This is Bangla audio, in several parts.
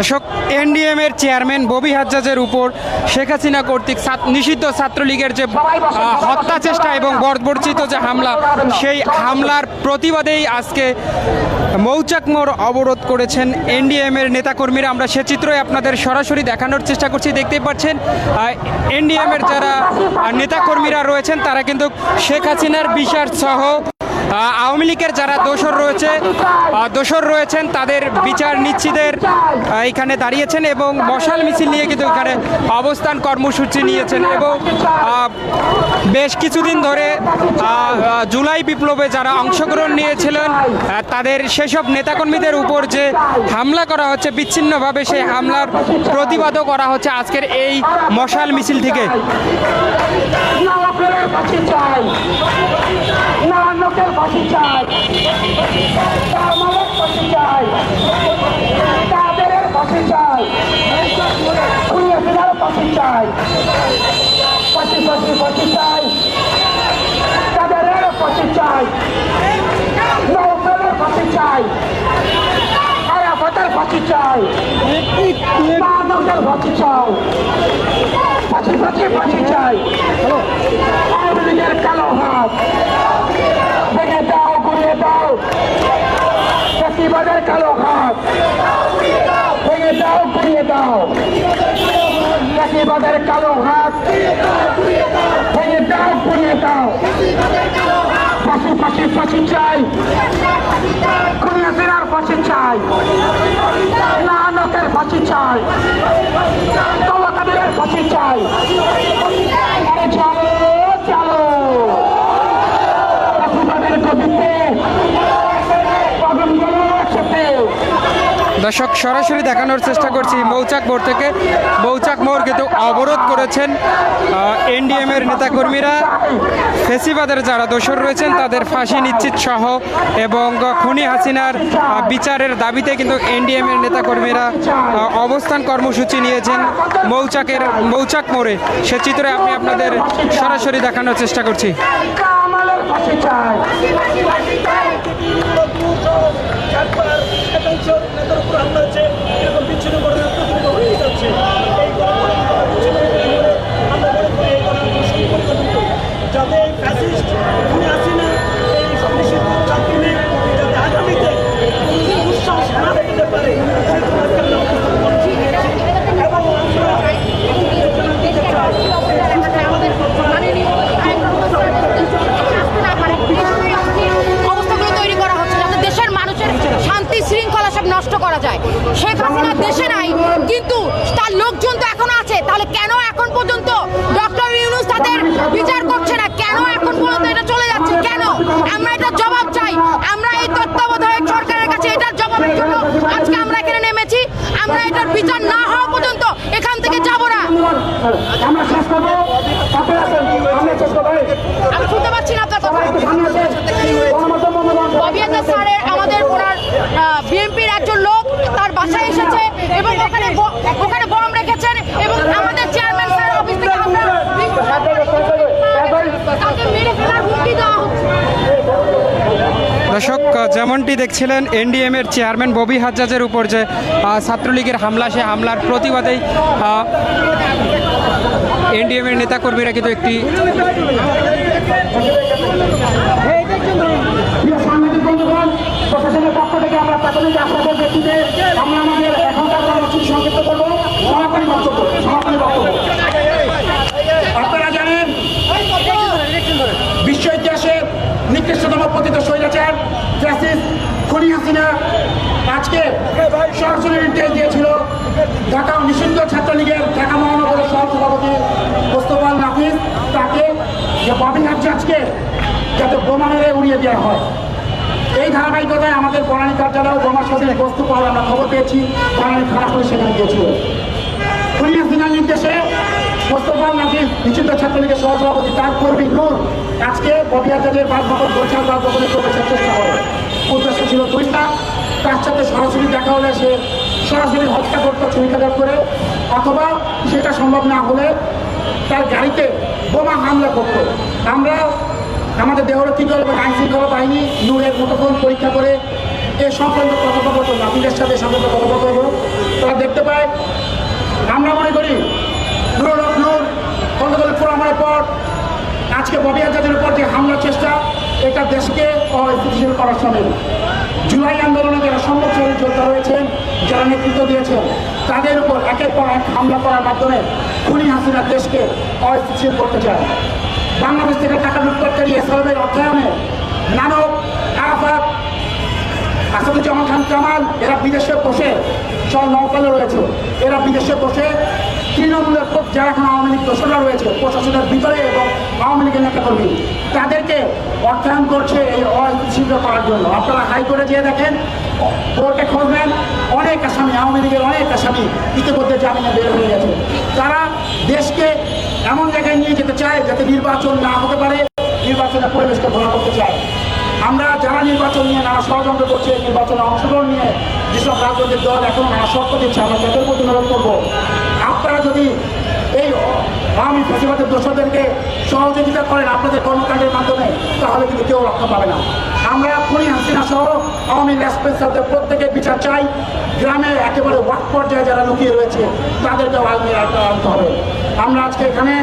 দর্শক, এনডিএম এর চেয়ারম্যান ববি হাজ্জাজের উপর শেখ হাসিনা কর্তৃক নিষিদ্ধ ছাত্রলীগের যে হত্যা চেষ্টা এবং বর্বরচিত যে হামলা, সেই হামলার প্রতিবাদেই আজকে মৌচাক মোড় অবরোধ করেছেন এনডিএম এর নেতাকর্মীরা। আমরা সে চিত্রই আপনাদের সরাসরি দেখানোর চেষ্টা করছি। দেখতেই পাচ্ছেন এনডিএম এর যারা নেতাকর্মীরা রয়েছেন, তারা কিন্তু শেখ হাসিনার বিচার সহ আওয়ামী লীগের যারা দোসর রয়েছে দোসর রয়েছেন, তাদের বিচার নিশ্চিতের এখানে দাঁড়িয়েছেন এবং মশাল মিছিল নিয়ে কিন্তু এখানে অবস্থান কর্মসূচি নিয়েছেন এবং বেশ কিছুদিন ধরে জুলাই বিপ্লবে যারা অংশগ্রহণ নিয়েছিলেন তাদের সেসব নেতাকর্মীদের উপর যে হামলা করা হচ্ছে, বিচ্ছিন্নভাবে সেই হামলার প্রতিবাদও করা হচ্ছে আজকের এই মশাল মিছিল থেকে নবাবের ফাঁসি চাই নারায়ণকের ফাঁসি চাই কামালের ফাঁসি চাই তাদের চাই। খুঁড়িয়ে ফেরার ফাঁসি চাই। ফাঁসি ফাঁসি ফাঁসি চাই। তাদের ফাঁসি চাই। নবাবের ফাঁসি চাই। আরাফাতের ফাঁসি চাই। নারায়ণকের ফাঁসি চাই। ফাঁসি ফাঁসি ফাঁসি চাই আওয়ামী লীগের কালো হাত ভেঙে দাও ঘুরিয়ে দাও ফেসিবাদের কালো হাত ভেঙে দাও ঘুরিয়ে দাও ফেসিবাদের কালো হাত ভেঙে দাও ঘুরিয়ে দাও। ফাঁসি ফাঁসি ফাঁসি চাই। ঘুরিয়ে ফেরার ফাঁসি চাই। নানকের ফাঁসি চাই কলকাতার ফাঁসি চাই আরে চলো চলো ফেসিবাদের গতিতে কদম গেল একসাথে দর্শক, সরাসরি দেখানোর চেষ্টা করছি মৌচাক মোড় থেকে। মৌচাক মোড় কিন্তু অবরোধ করেছেন এনডিএম এর নেতাকর্মীরা। ফেসিবাদের যারা দোষর রয়েছেন, তাদের ফাঁসি নিশ্চিত সহ এবং খুনি হাসিনার বিচারের দাবিতে কিন্তু এনডিএম এর নেতাকর্মীরা অবস্থান কর্মসূচি নিয়েছেন মৌচাকের, মৌচাক মোড়ে। সে চিত্রে আমি আপনাদের সরাসরি দেখানোর চেষ্টা করছি। বিচার করছে না। কেন এখন পর্যন্ত এটা চলে যাচ্ছে? কেন? আমরা এটা জবাব চাই। আমরা এই তত্ত্বাবধায়ক সরকারের কাছে এটার জন্য আজকে আমরা এখানে নেমেছি। আমরা এটার বিচার না হওয়া পর্যন্ত এখান থেকে যাব না। আমি শুনতে পাচ্ছি না আপনার কথা। অভিয়াতা স্যারের আমাদের ওনার বিএনপির একজন লোক তার বাসায় এসেছে এবং ওখানে ব- ওখানে বম রেখেছেন এবং আমাদের চেয়ারম্যান স্যার অফিস থেকে আমরা তাকে মেরে ফেলার হুমকি দেওয়া হচ্ছে দর্শক, যেমনটি দেখছিলেন, এনডিএম এর চেয়ারম্যান ববি হাজ্জাজের উপর যে ছাত্রলীগের হামলা, সে হামলার প্রতিবাদেই এনডিএম এর নেতাকর্মীরা কিন্তু একটি পক্ষ থেকে আমরা প্রাথমিক আমরা আমাদের এখনকার কর্মসূচি সংক্ষিপ্ত করব সমাপনী বক্তব্য সমাপনী বক্তব্য আপনারা জানেন বিশ্ব ইতিহাসে নিকৃষ্টতম পতিত স্বৈরাচার ফ্যাসিস খনি হাসিনা আজকে সরাসরি নির্দেশ দিয়েছিল। ঢাকা নিষিদ্ধ ছাত্রলীগের ঢাকা মহানগরের সহসভাপতি মোস্তফা নাফিস তাকে যে ববি আজকে, যাতে বোমা মেরে উড়িয়ে দেওয়া হয়। এই ধারাবাহিকতায় আমাদের বনানী কার্যালয় বোমা সদীর বস্তু পাওয়ার আমরা খবর পেয়েছি। বনানী খারাপ করে সেখানে গিয়েছিল। খুনি হাসিনার নির্দেশে মোস্তফা নাজির নিষিদ্ধ ছাত্রলীগের সহসভাপতি তার কর্মী নূর আজকে ববিয়াজাদের বাসভবন গোলছাল বাসভবনে প্রবেশের চেষ্টা করে উদ্দেশ্য ছিল দুইটা। তার সাথে সরাসরি দেখা হলে সে সরাসরি হত্যা করতো ছুরিকাঘাত করে অথবা সেটা সম্ভব না হলে তার গাড়িতে বোমা হামলা করত। আমরা আমাদের দেহরক্ষী দল এবং আইন শৃঙ্খলা বাহিনী নূরের মুঠোফোন পরীক্ষা করে এ সংক্রান্ত কথোপকথন আপনাদের সাথে সংক্রান্ত কথোপকথন তারা দেখতে পায়, আমরা মনে করি নুরুল নূর কলকাতা ফোরামের পর। আজকে ববিয়া জাতির উপর যে হামলার চেষ্টা এটা দেশকে অস্থিতিশীল করার সময় জুলাই আন্দোলনে যারা সম্মুখ যোদ্ধা রয়েছেন, যারা নেতৃত্ব দিয়েছেন, তাদের উপর একের পর এক হামলা করার মাধ্যমে খুনি হাসিনা দেশকে অস্থিতিশীল করতে চায়। বাংলাদেশ থেকে টাকা লুটপাটকারী এসবের অর্থায়নে নানক, আরাফাত, আসাদুজ্জামান খান কামাল, এরা বিদেশে বসে সব নৌকালে রয়েছে। এরা বিদেশে বসে যারা এখন আওয়ামী লীগ দোষরা রয়েছে, প্রশাসনের ভিতরে এবং আওয়ামী লীগের নেতাকর্মী, তাদেরকে অর্থায়ন করছে এই অস্থিতিশীল করার জন্য। আপনারা হাইকোর্টে যেয়ে দেখেন কোর্টে খুঁজবেন অনেক আসামি, আওয়ামী লীগের অনেক আসামি ইতিমধ্যে জামিনে বের হয়ে গেছে। তারা দেশকে এমন জায়গায় নিয়ে যেতে চায় যাতে নির্বাচন না হতে পারে নির্বাচনের পরিবেশকে ভালো করতে চায়। আমরা যারা নির্বাচন নিয়ে নানা ষড়যন্ত্র করছে নির্বাচনে অংশগ্রহণ নিয়ে যেসব রাজনৈতিক দল এখন নানা শর্ত দিচ্ছে, আমরা তাদের প্রতি অনুরোধ করব। আপনারা যদি এই আওয়ামী ফেসিবাদের দোষদেরকে সহযোগিতা করেন আপনাদের কর্মকাণ্ডের মাধ্যমে, তাহলে কিন্তু কেউ রক্ষা পাবে না। আমরা খুনি হাসিনা সহ আওয়ামী রেসপেন্সারদের প্রত্যেকে বিচার চাই। গ্রামে একেবারে ওয়াক পর্যায়ে যারা লুকিয়ে রয়েছে, তাদেরকেও আওতায় আনতে হবে। আমরা আজকে এখানে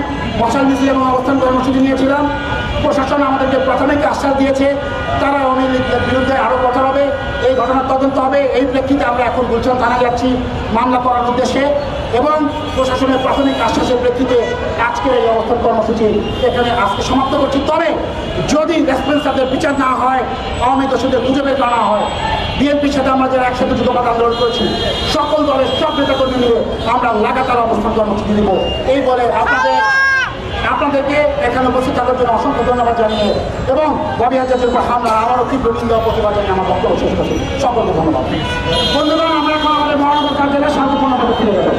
মশাল মিছিল এবং অবস্থান কর্মসূচি নিয়েছিলাম। প্রশাসন আমাদেরকে প্রাথমিক আশ্বাস দিয়েছে, তারা আওয়ামী বিরুদ্ধে আরও কথা হবে, এই ঘটনার তদন্ত হবে। এই প্রেক্ষিতে আমরা এখন গুলশান থানা যাচ্ছি। মামলা করার উদ্দেশ্যে এবং প্রশাসনের প্রাথমিক আশ্বাসের প্রেক্ষিতে আজকে এই অবস্থান কর্মসূচি এখানে আজকে সমাপ্ত করছি। তবে যদি রেসপেন্সারদের বিচার না হয়, আওয়ামী দোষীদের খুঁজে বের করা হয়, বিএনপির সাথে আমরা যারা একসাথে যুগপাত আন্দোলন করেছি, সকল দলের সব নেতাকর্মী মিলে আমরা লাগাতার অবস্থান কর্মসূচি দেব এই বলে আপনাদের আপনাদেরকে এখানে উপস্থিত থাকার জন্য অসংখ্য ধন্যবাদ জানিয়ে এবং ববি আজাদের উপর হামলা আমারও তীব্র নিন্দা প্রতিবাদ জানিয়ে আমার বক্তব্য শেষ করছি। সকলকে ধন্যবাদ। বন্ধুগণ, আমরা এখন আমাদের মহানগর কার্যালয়ে শান্তিপূর্ণভাবে ফিরে যাব।